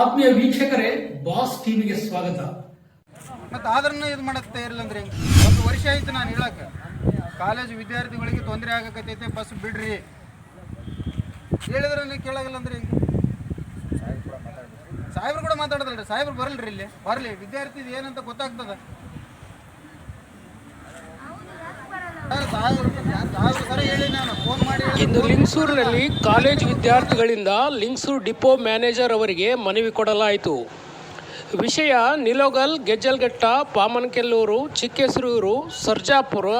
ಆತ್ಮೀಯ ವೀಕ್ಷಕರೇ, ಬಾಸ್ ಟಿವಿಗೆ ಸ್ವಾಗತ. ಮತ್ತೆ ಆದ್ರನ್ನ ಇದು ಮಾಡಕ್ ತಯಾರಿಲ್ಲ ಹೆಂಗೆ? ಒಂದು ವರ್ಷ ಆಯ್ತು ನಾನು ಹೇಳಕ್. ಕಾಲೇಜು ವಿದ್ಯಾರ್ಥಿಗಳಿಗೆ ತೊಂದರೆ ಆಗಕತ್ತೈತೆ, ಬಸ್ ಬಿಡ್ರಿ. ಹೇಳಿದ್ರೆ ನೀವು ಕೇಳಾಗಲ್ಲ ಅಂದ್ರೆ ಹೆಂಗೆ? ಸಾಹೇಬ್ರು ಕೂಡ ಮಾತಾಡೋದಲ್ರಿ ಸಾಹೇಬ್ರು ಬರಲ್ರಿ ಇಲ್ಲಿ. ಬರಲಿ ವಿದ್ಯಾರ್ಥಿ ಏನಂತ ಗೊತ್ತಾಗ್ತದ. ಸಾಹೇಬ್ರು ಸರಿ ಹೇಳಿ ನಾನು. ಇಂದು ಲಿಂಗ್ಸೂರಿನಲ್ಲಿ ಕಾಲೇಜು ವಿದ್ಯಾರ್ಥಿಗಳಿಂದ ಲಿಂಗ್ಸೂರು ಡಿಪೋ ಮ್ಯಾನೇಜರ್ ಅವರಿಗೆ ಮನವಿ ಕೊಡಲಾಯಿತು. ವಿಷಯ ನಿಲೋಗಲ್, ಗೆಜ್ಜಲ್ಘಟ್ಟ, ಪಾಮನಕೆಲ್ಲೂರು, ಚಿಕ್ಕೆಸರೂರು, ಸರ್ಜಾಪುರ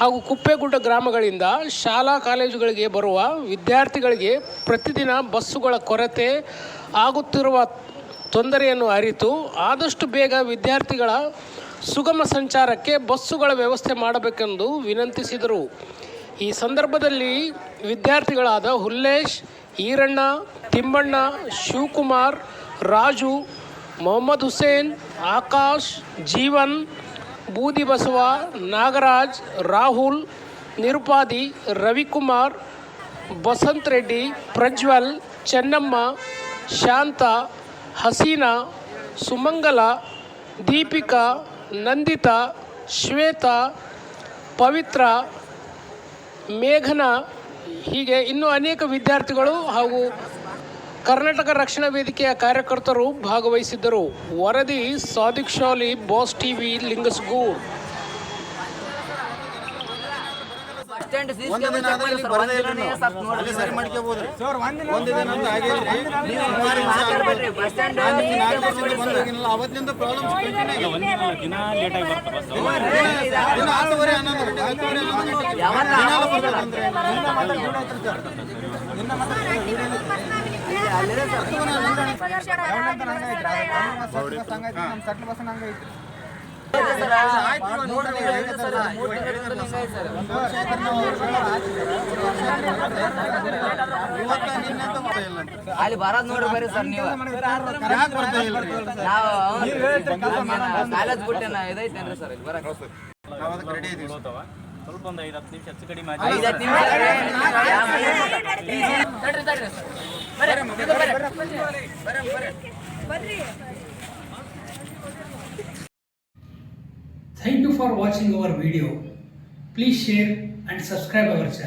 ಹಾಗೂ ಕುಪ್ಪೆಗುಡ್ಡ ಗ್ರಾಮಗಳಿಂದ ಶಾಲಾ ಕಾಲೇಜುಗಳಿಗೆ ಬರುವ ವಿದ್ಯಾರ್ಥಿಗಳಿಗೆ ಪ್ರತಿದಿನ ಬಸ್ಸುಗಳ ಕೊರತೆ ಆಗುತ್ತಿರುವ ತೊಂದರೆಯನ್ನು ಅರಿತು ಆದಷ್ಟು ಬೇಗ ವಿದ್ಯಾರ್ಥಿಗಳ ಸುಗಮ ಸಂಚಾರಕ್ಕೆ ಬಸ್ಸುಗಳ ವ್ಯವಸ್ಥೆ ಮಾಡಬೇಕೆಂದು ವಿನಂತಿಸಿದರು. ಈ ಸಂದರ್ಭದಲ್ಲಿ ವಿದ್ಯಾರ್ಥಿಗಳಾದ ಹುಲ್ಲೇಶ್, ಈರಣ್ಣ, ತಿಮ್ಮಣ್ಣ, ಶಿವಕುಮಾರ್, ರಾಜು, ಮೊಹಮ್ಮದ್ ಹುಸೇನ್, ಆಕಾಶ್, ಜೀವನ್, ಬೂದಿ ಬಸವ, ನಾಗರಾಜ್, ರಾಹುಲ್, ನಿರುಪಾದಿ, ರವಿಕುಮಾರ್, ಬಸಂತ್ ರೆಡ್ಡಿ, ಪ್ರಜ್ವಲ್, ಚೆನ್ನಮ್ಮ, ಶಾಂತ, ಹಸೀನಾ, ಸುಮಂಗಲ, ದೀಪಿಕಾ, ನಂದಿತಾ, ಶ್ವೇತಾ, ಪವಿತ್ರ ಮೇಘನ ಹೀಗೆ ಇನ್ನೂ ಅನೇಕ ವಿದ್ಯಾರ್ಥಿಗಳು ಹಾಗೂ ಕರ್ನಾಟಕ ರಕ್ಷಣಾ ವೇದಿಕೆಯ ಕಾರ್ಯಕರ್ತರು ಭಾಗವಹಿಸಿದ್ದರು. ವರದಿ, Sadiq Shali, boss TV Lingasugur stand CC ಒಂದು ದಿನ ಆದ್ರೆ ಇಲ್ಲಿ ಬರದೇ ಇಲ್ಲ ನಾವು. ಅಲ್ಲಿ ಸರಿ ಸರ್ ಒಂದು ದಿನ ಅಂತ ನೀವು ಸುಮಾರು ಆಗ್ಬೋದು. ಬಸ್ ಸ್ಟ್ಯಾಂಡ್ ನಾನು ಈ ನಾಲ್ಕು ವರ್ಷ ಬಂದು ಹೋಗಿನಲ್ಲ, ಅವತ್ತಿನಿಂದ ಬಸ್ ದಿನ ಹತ್ತುವರೆ ಹನ್ನೊಂದು ಗಂಟೆ ಹತ್ತುವರೆ ಹನ್ನೊಂದು ಗಂಟೆ ದಿನಾಲು ಬರ್ತಾರೆ ಅಂದ್ರೆ ಇವತ್ತ ನಮ್ಮ ಅಂತ ಬಸ್ ಇಲ್ಲ ಅಂತ. ಅಲ್ಲಿ ಬರೋದ್ ನೋಡ್ರಿ ಬರ್ರಿ ಸರ್ ನೀವು ನಾವು ಕಾಲೇಜ್ ಬಿಟ್ಟೇನ ಇದೈತೇನ್ರಿ ಸರ್ ಇಲ್ಲಿ ಬರಕ್ ಸ್ವಲ್ಪ ಒಂದು ಐದು ಹತ್ತು ನಿಮಿಷ ಹೆಚ್ಚು ಕಡಿಮೆ ಐದತ್ತು ನಿಮಿಷ Thank you for watching our video. Please share and subscribe our channel.